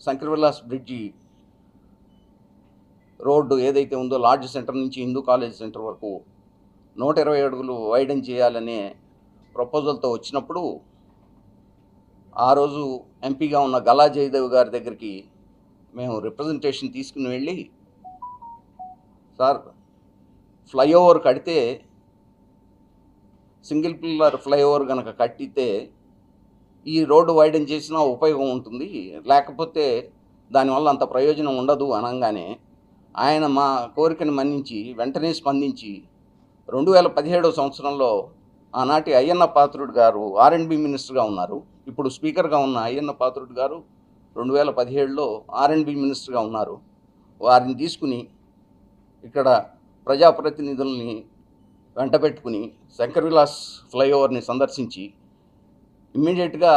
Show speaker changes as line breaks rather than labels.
Shankar Vilas bridge road ఏదైతే ఉందో large centre నుంచి హిందూ కాలేజ్ సెంటర్ వరకు నూట ఇరవై అడుగులు వైడెన్ చేయాలనే ప్రపోజల్తో వచ్చినప్పుడు ఆ రోజు ఎంపీగా ఉన్న గలా జయదేవ్ గారి దగ్గరికి మేము రిప్రజెంటేషన్ తీసుకుని వెళ్ళి సార్ ఫ్లైఓవర్ కడితే సింగిల్ పిల్లర్ ఫ్లైఓవర్ కనుక కట్టితే ఈ రోడ్డు వైడెన్ చేసినా ఉపయోగం ఉంటుంది. లేకపోతే దానివల్ల అంత ప్రయోజనం ఉండదు అనగానే ఆయన మా కోరికను మన్నించి వెంటనే స్పందించి రెండు వేల పదిహేడవ సంవత్సరంలో ఆనాటి అయ్యన్న పాత్రుడు గారు ఆర్ఎండ్బి మినిస్టర్గా ఉన్నారు. ఇప్పుడు స్పీకర్గా ఉన్న అయ్యన్న పాత్రుడు గారు రెండు వేల పదిహేడులో ఆర్ఎండ్బి మినిస్టర్గా ఉన్నారు. వారిని తీసుకుని ఇక్కడ ప్రజాప్రతినిధుల్ని వెంటబెట్టుకుని శంకర్ విలాస్ ఫ్లైఓవర్ని సందర్శించి ఇమ్మీడియట్గా